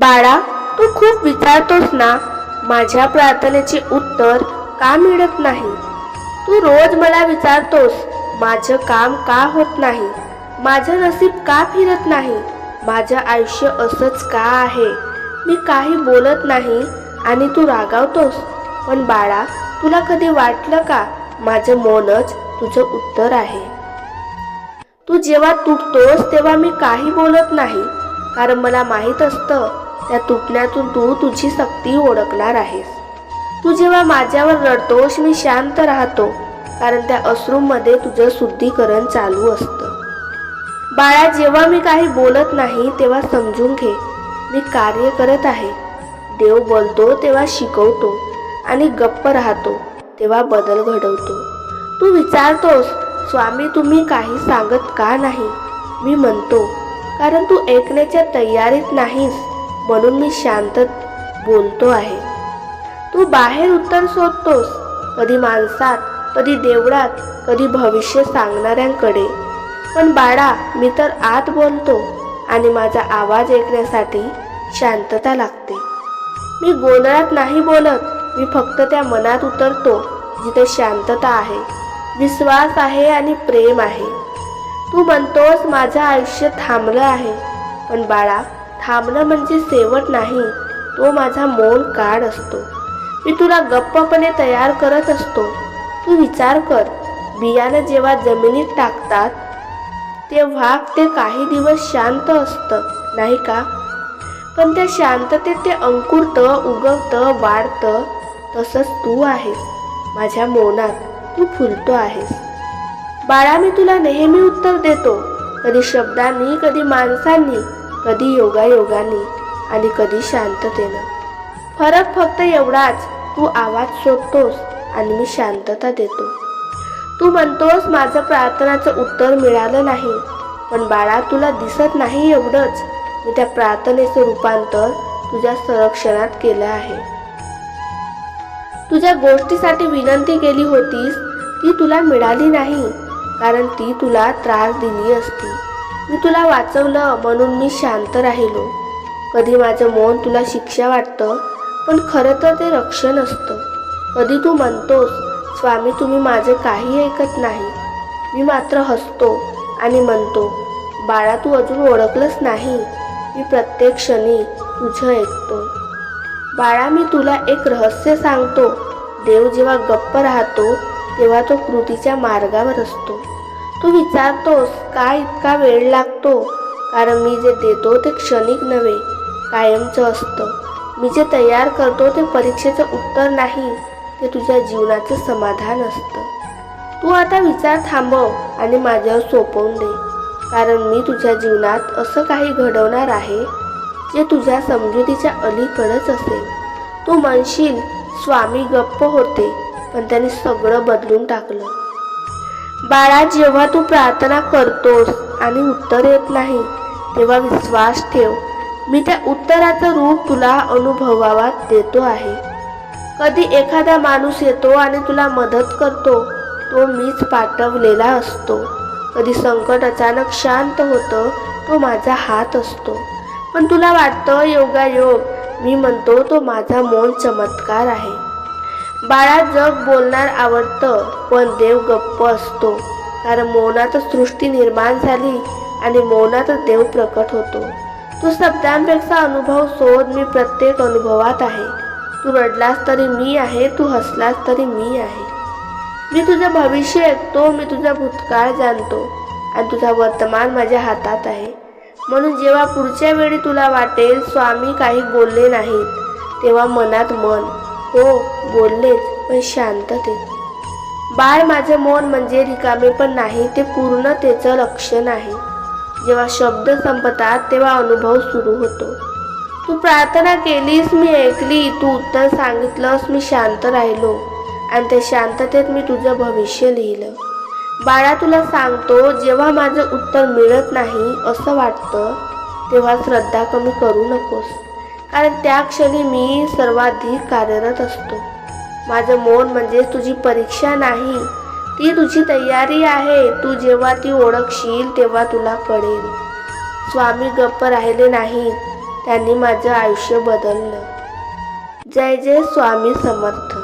बाळा तू खूप विचारतोस ना माझ्या प्रार्थनेचे उत्तर का मिळत नाही? तू रोज मला विचारतोस माझं काम का होत नाही? माझं नसीब का फिरत नाही? माझं आयुष्य असंच का आहे? मी काही बोलत नाही आणि तू रागावतोस. पण बाळा तुला कधी वाटलं का माझं मौनच तुझं उत्तर आहे? तू जेव्हा तुटतोस तेव्हा मी काही बोलत नाही कारण मला माहीत असतं त्या तुटण्यातून तू तुझी सक्ती ओळखणार आहेस. तू जेव्हा माझ्यावर रडतोस मी शांत राहतो कारण त्या अश्रूमध्ये तुझं शुद्धीकरण चालू असतं. बाळा जेव्हा मी काही बोलत नाही तेव्हा समजून घे मी कार्य करत आहे. देव बोलतो तेव्हा शिकवतो आणि गप्प राहतो तेव्हा बदल घडवतो. तू विचारतोस स्वामी तुम्ही काही सांगत का नाही? मी म्हणतो कारण तू ऐकण्याच्या तयारीत नाहीस. म्हणून मी शांत बोलतो आहे. तू बाहेर उत्तर शोधतोस. कधी माणसात कधी देवळात कधी भविष्य सांगणाऱ्यांकडे. पण बाळा मी तर आत बोलतो आणि माझा आवाज ऐकण्यासाठी शांतता लागते. मी गोंधळात नाही बोलत. मी फक्त त्या मनात उतरतो जिथे शांतता आहे विश्वास आहे आणि प्रेम आहे. तू म्हणतोस माझं आयुष्य थांबलं आहे. पण बाळा थांबणं म्हणजे शेवट नाही तो माझा मौन काळ असतो. मी तुला गप्पपणे तयार करत असतो. तू विचार कर बियाणं जेव्हा जमिनीत टाकतात तेव्हा ते काही दिवस शांत असतं नाही का? पण त्या शांततेत ते अंकुरतं उगवतं वाढतं तसंच तू आहेस माझ्या मौनात तू फुलतो आहेस बाळा मी तुला नेहमी उत्तर देतो. कधी शब्दांनी कधी माणसांनी कधी योगायोगाने आणि कधी शांततेनं. फरक फक्त एवढाच तू आवाज शोधतोस आणि मी शांतता देतो. तू म्हणतोस माझं प्रार्थनाचं उत्तर मिळालं नाही पण बाळा तुला दिसत नाही एवढंच. मी त्या प्रार्थनेचं रूपांतर तुझ्या संरक्षणात केलं आहे. तुझ्या गोष्टीसाठी विनंती केली होतीस ती तुला मिळाली नाही कारण ती तुला त्रास दिली असती. मी तुला वाचवलं म्हणून मी शांत राहिलो. कधी माझं मौन तुला शिक्षा वाटतं पण खरं तर ते रक्षण असतं. कधी तू म्हणतोस स्वामी तुम्ही माझे काही ऐकत नाही. मी मात्र हसतो आणि म्हणतो बाळा तू अजून ओळखलंच नाही. मी प्रत्येक क्षणी तुझं ऐकतो. बाळा मी तुला एक रहस्य सांगतो. देव जेव्हा गप्प राहतो तेव्हा तो कृतीच्या मार्गावर असतो. तू विचारतोस का इतका वेळ लागतो? कारण मी जे देतो ते क्षणिक नव्हे कायमचं असतं. मी जे तयार करतो ते परीक्षेचं उत्तर नाही ते तुझ्या जीवनाचं समाधान असतं. तू आता विचार थांबव आणि माझ्यावर सोपवून दे. कारण मी तुझ्या जीवनात असं काही घडवणार आहे जे तुझ्या समजुतीच्या अलीकडंच असेल. तू म्हणशील स्वामी गप्प होते पण त्याने सगळं बदलून टाकलं. बाळा जेव्हा तू प्रार्थना करतोस आणि उत्तर येत नाही तेव्हा विश्वास ठेव. मी त्या उत्तराचं रूप तुला अनुभवावात देतो आहे. कधी एखादा माणूस येतो आणि तुला मदत करतो तो मीच पाठवलेला असतो. कधी संकट अचानक शांत होतं तो माझा हात असतो. पण तुला वाटतं योगायोग मी म्हणतो तो माझा मौन चमत्कार आहे. बाळा जग बोलणार आवडतं पण देव गप्प असतो. कारण मौनातच सृष्टी निर्माण झाली आणि मौनातच देव प्रकट होतो. तू शब्दांपेक्षा अनुभव शोध मी प्रत्येक अनुभवात आहे. तू रडलास तरी मी आहे तू हसलास तरी मी आहे. मी तुझं भविष्य ऐकतो मी तुझा भूतकाळ जाणतो आणि तुझा वर्तमान माझ्या हातात आहे. म्हणून जेव्हा पुढच्या वेळी तुला वाटेल स्वामी काही बोलले नाहीत तेव्हा मनात मन हो बोललेच पण शांततेत बाळ माझे मौन म्हणजे रिकामे पण नाही ते पूर्णतेचं लक्षण आहे. जेव्हा शब्द संपतात तेव्हा अनुभव सुरू होतो. तू प्रार्थना केलीस मी ऐकली तू उत्तर सांगितलंस मी शांत राहिलो. आणि त्या शांततेत मी तुझं भविष्य लिहिलं. बाळा तुला सांगतो जेव्हा माझं उत्तर मिळत नाही असं वाटतं तेव्हा श्रद्धा कमी करू नकोस. कारण त्या क्षणी मी सर्वाधिक कार्यरत असतो. माझं मौन म्हणजे तुझी परीक्षा नाही. ती तुझी तयारी आहे. तू जेव्हा ती ओळखशील तेव्हा तुला कळेल. स्वामी गप्प राहिले नाही. त्यांनी माझं आयुष्य बदललं. जय जय स्वामी समर्थ.